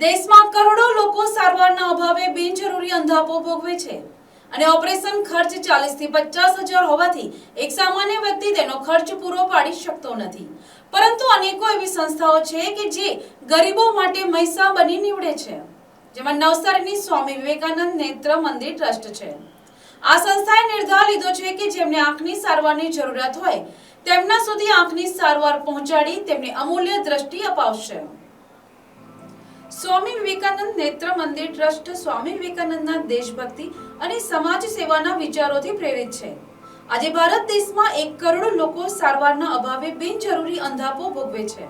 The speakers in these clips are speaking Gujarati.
દેશમાં કરોડો લોકો સારવારના અભાવે બિનજરૂરી અંધાપો ભોગવે છે. અને ઓપરેશન ખર્ચ ચાલીસથી પચાસ હજાર હોવાથી એક સામાન્ય વ્યક્તિ તેનો ખર્ચ પૂરો પાડી શકતો નથી. પરંતુ અનેકો એવી સંસ્થાઓ છે કે જે ગરીબો માટે મૈસા બની નીવડે છે. જેમાં નવસારીની સ્વામી વિવેકાનંદ નેત્ર મંદિર ટ્રસ્ટ છે. આ સંસ્થાએ નિર્ધાર લીધો છે કે જેમને આંખની સારવારની જરૂરિયાત હોય, તેમના સુધી આંખની સારવાર પહોંચાડી તેમને અમૂલ્ય દ્રષ્ટિ અપાવશે. સ્વામી વિવેકાનંદ નેત્ર મંદિર ટ્રસ્ટ સ્વામી વિવેકાનંદના દેશભક્તિ અને સમાજ સેવાના વિચારોથી પ્રેરિત છે. આજે ભારત દેશમાં એક કરોડ લોકો સારવારના અભાવે બિનજરૂરી અંધાપો ભોગવે છે.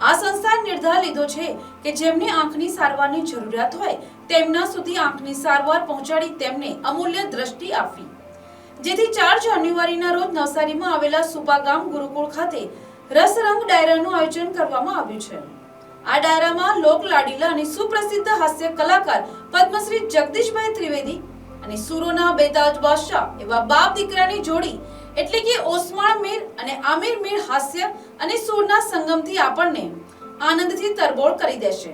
આ સંસ્થાએ નિર્ધાર લીધો છે કે જેમને આંખની સારવારની જરૂરિયાત હોય તેમના સુધી આંખની સારવાર પહોંચાડી તેમને અમૂલ્ય દ્રષ્ટિ આપવી. જેથી ચાર જાન્યુઆરીના રોજ નવસારીમાં આવેલા સુપા ગામ ગુરુકુળ ખાતે રસરંગ ડાયરાનું આયોજન કરવામાં આવ્યું છે. આ ડાયરામાં લોકલાડીલા અને સુપ્રસિદ્ધ હાસ્ય કલાકાર પદ્મશ્રી જગદીશભાઈ ત્રિવેદી અને સુરોના બેતાજ બાદશાહ એવા બાપ દીકરાની જોડી એટલે કે ઓસમાણ મીર અને આમિર મીર હાસ્ય અને સૂરના સંગમથી આપણને આનંદથી તરબોળ કરી દેશે.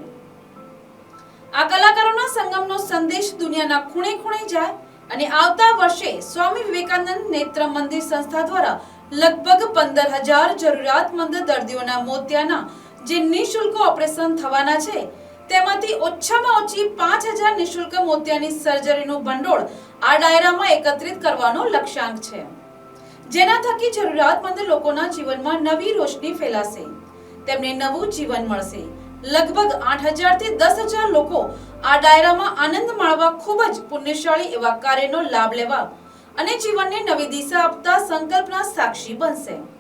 આ કલાકારોના સંગમનો સંદેશ દુનિયાના ખૂણે ખૂણે જાય અને આવતા વર્ષે સ્વામી વિવેકાનંદ નેત્ર મંદિર સંસ્થા દ્વારા લગભગ પંદર હજાર જરૂરિયાતમંદ દર્દીઓના મોતિયાના જે નિઃશુલ્ક ઓપરેશન થવાના છે, તેમાંથી ઓછામાં ઓછી પાંચ હજાર મોતિયાની સર્જરીનું ભંડોળ આ ડાયરામાં એકત્રિત કરવાનો લક્ષ્યાંક છે. જેના થકી જરૂરિયાતમંદ લોકોના જીવનમાં નવી રોશની ફેલાશે. તેમને નવું જીવન મળશે. લગભગ આઠ હજારથી દસ હજાર લોકો આ ડાયરામાં આનંદ માણવા ખૂબ જ પુણ્યશાળી એવા કાર્યનો લાભ લેવા અને જીવનને નવી દિશા આપતા સંકલ્પના સાક્ષી બનશે.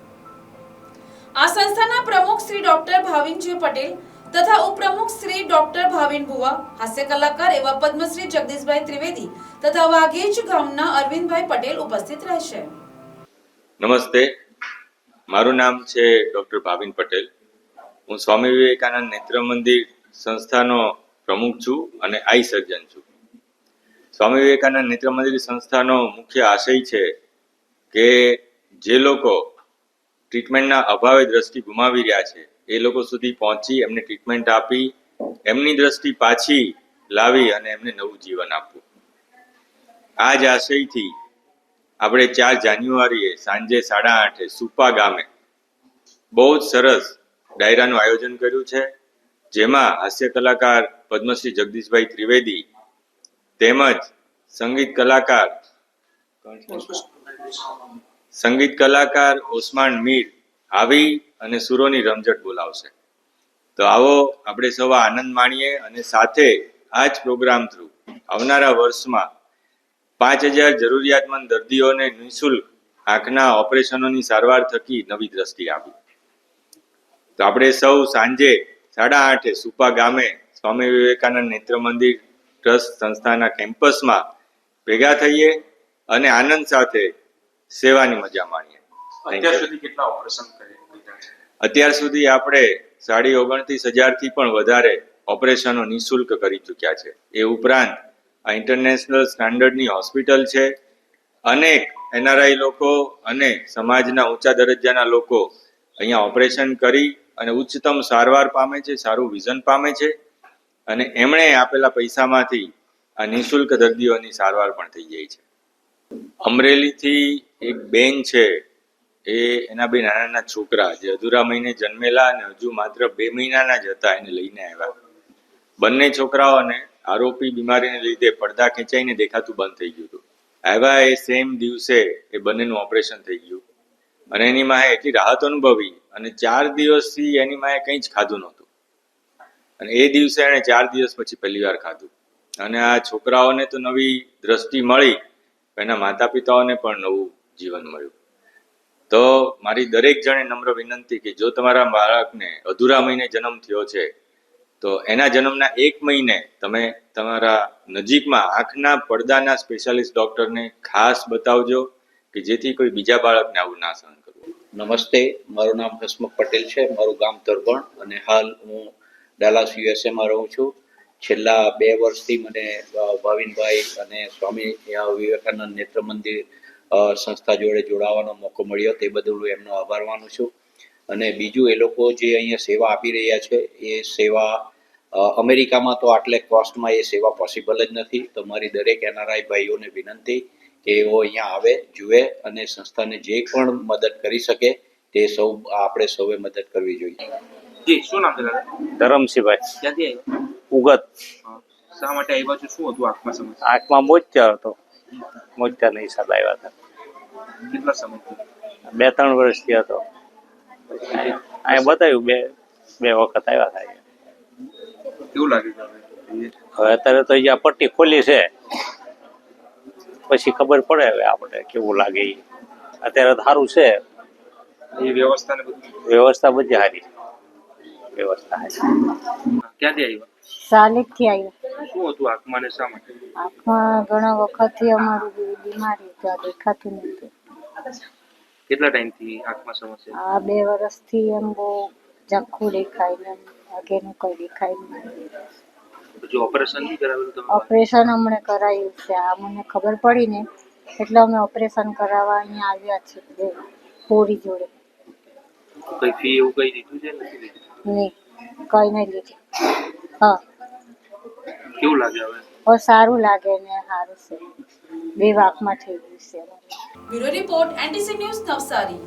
આ સંસ્થાના પ્રમુખ શ્રી ડોક્ટર ભાવિનજી પટેલ તથા ઉપપ્રમુખ શ્રી ડોક્ટર ભાવિન ભુવા, હાસ્ય કલાકાર એવા પદ્મશ્રી જગદીશભાઈ ત્રિવેદી તથા વાઘેજ ગામના અરવિંદભાઈ પટેલ ઉપસ્થિત રહેશે. નમસ્તે. મારું નામ છે ડૉક્ટર ભાવિન પટેલ. હું સ્વામી વિવેકાનંદ નેત્ર મંદિર સંસ્થાનો પ્રમુખ છું અને આઈ સર્જન છું. સ્વામી વિવેકાનંદ નેત્ર મંદિર સંસ્થાનો મુખ્ય આશય છે કે જે લોકો ટ્રીટમેન્ટના અભાવે દ્રષ્ટિ ગુમાવી રહ્યા છે. એ લોકો સુધી પહોંચી એમને ટ્રીટમેન્ટ આપી, એમની દ્રષ્ટિ પાછી લાવી અને એમને નવું જીવન આપવું આ જ આશયથી આપણે ચાર જાન્યુઆરીએ સાંજે સાડા આઠે સુપા ગામે બહુ જ સરસ ડાયરાનું આયોજન કર્યું છે, જેમાં હાસ્ય કલાકાર પદ્મશ્રી જગદીશભાઈ ત્રિવેદી તેમજ સંગીત કલાકાર સંગીત કલાકાર ઓસમાન મીર આવી અને સુરોની રમઝટ બોલાવશે. તો આવો આપણે સૌ આનંદ માણીએ અને સાથે આ જ પ્રોગ્રામ થ્રુ આવનારા વર્ષમાં પાંચ હજાર જરૂરિયાતમંદ દર્દીઓને નિઃશુલ્ક આંખના ઓપરેશનોની સારવાર થકી નવી દ્રષ્ટિ આપી. તો આપણે સૌ સાંજે સાડા આઠે સુપા ગામે સ્વામી વિવેકાનંદ નેત્ર મંદિર ટ્રસ્ટ સંસ્થાના કેમ્પસમાં ભેગા થઈએ અને આનંદ સાથે સેવાની મજા માણીએ. અત્યાર સુધી કેટલા ઓપરેશન અત્યાર સુધી આપણે સાડી ઓગણત્રીસ હજારથી પણ વધારે ઓપરેશનો નિઃશુલ્ક કરી ચૂક્યા છે. એ ઉપરાંત આ ઇન્ટરનેશનલ સ્ટાન્ડર્ડની હોસ્પિટલ છે. અનેક એનઆરઆઈ લોકો અને સમાજના ઊંચા દરજ્જાના લોકો અહીંયા ઓપરેશન કરી અને ઉચ્ચતમ સારવાર પામે છે સારું વિઝન પામે છે અને એમણે આપેલા પૈસામાંથી આ નિઃશુલ્ક દર્દીઓની સારવાર પણ થઈ જાય છે. અમરેલીથી એક બેન છે, એ એના બે નાના નાના છોકરા જે અધૂરા મહિને જન્મેલા અને હજુ માત્ર બે મહિનાના જ હતા એને લઈને આવ્યા. બંને છોકરાઓને આરોપી બીમારીને લીધે પડદા ખેંચાઈને દેખાતું બંધ થઈ ગયું હતું. આવ્યા એ સેમ દિવસે એ બંનેનું ઓપરેશન થઈ ગયું. અને એની માએ એટલી રાહત અનુભવી અને ચાર દિવસથી એની માએ કંઈ જ ખાધું નહોતું. અને એ દિવસે એણે ચાર દિવસ પછી પહેલી વાર ખાધું. અને આ છોકરાઓને તો નવી દ્રષ્ટિ મળી એના માતા પિતાઓને પણ નવું જીવન મળ્યું. તો મારી દરેક જણે નમ્ર વિનંતી કે જો તમારા બાળકને અધૂરા મહિને જન્મ થયો છે, તો એના જન્મના એક મહિને તમે તમારા નજીકમાં આંખના પડદાના સ્પેશિયાલિસ્ટ ડોક્ટરને ખાસ બતાવજો કે જેથી કોઈ બીજા બાળકને આવું ના સહન કરવું. નમસ્તે, મારું નામ હસમુખ પટેલ છે, મારું ગામ તરબણ અને હાલ હું ડાલાસ, યુએસએમાં રહું છું. છેલ્લા બે વર્ષથી મને ભાવિનભાઈ અને સ્વામી વિવેકાનંદ નેત્ર મંદિર સંસ્થા જોડે જોડાવાનો મોકો મળ્યો. તે બદલ હું એમનો આભાર માનું છું. અને બીજું એ લોકો જે અહીંયા સેવા આપી રહ્યા છે એ સેવા અમેરિકામાં તો આટલે કોસ્ટમાં એ સેવા પોસિબલ જ નથી. તો મારી દરેક એનઆરઆઈ ભાઈઓને વિનંતી કે એઓ અહીંયા આવે જુએ અને સંસ્થાને જે પણ મદદ કરી શકે તે સૌ આપણે સૌએ મદદ કરવી જોઈએ. જી શું નામ છે દાદા? ધરમસિંહભાઈ. ક્યાંથી આવ્યા? ઉગત. શા માટે આવ્યા છો? શું હતું આંખમાં સમસ્યા? આંખમાં મોતિયા હતો. મોતિયાના હિસાબે આવ્યા હતા. કેટલા સમય બે ત્રણ વર્ષથી હતો અહીંયા બતાવ્યું બે બે વખત આવ્યા હતા કેવું લાગ્યું હવે? હવે અત્યારે તો અહીંયા પટ્ટી ખોલી છે. પછી ખબર પડે હવે આપણે કેવું લાગે એ અત્યારે સારું છે. એ વ્યવસ્થા વ્યવસ્થા બધી સારી વ્યવસ્થા ક્યાંથી આવ્યા? સાલેકથી આવ્યા શું હતું આંખમાં ને શા માટે? આંખમાં ઘણા વખતથી અમારું બીમારી હતી આ દેખાતું નહોતું. કેટલા ટાઈમથી આંખમાં સમસ્યા? આ બે વર્ષથી એમ બહુ ઝાખું દેખાય ને આગેનું આગળનું દેખાય નહીં. જો ઓપરેશન કરાવેલું તમે ઓપરેશન હમણાં કરાયું છે. આ મને ખબર પડી ને એટલે અમે ઓપરેશન કરાવવા અહીંયા આવ્યા છીએ પૂરી જોડે. કઈ ફી એવું કઈ દીધું છે? નથી લીધું? નહીં કઈ નહીં લીધું. હા. કેવું લાગે હવે? બહુ સારું લાગે ને સારું છે. બે વાકમાં થઈ ગયું છે. Bureau report NTC news Navsari.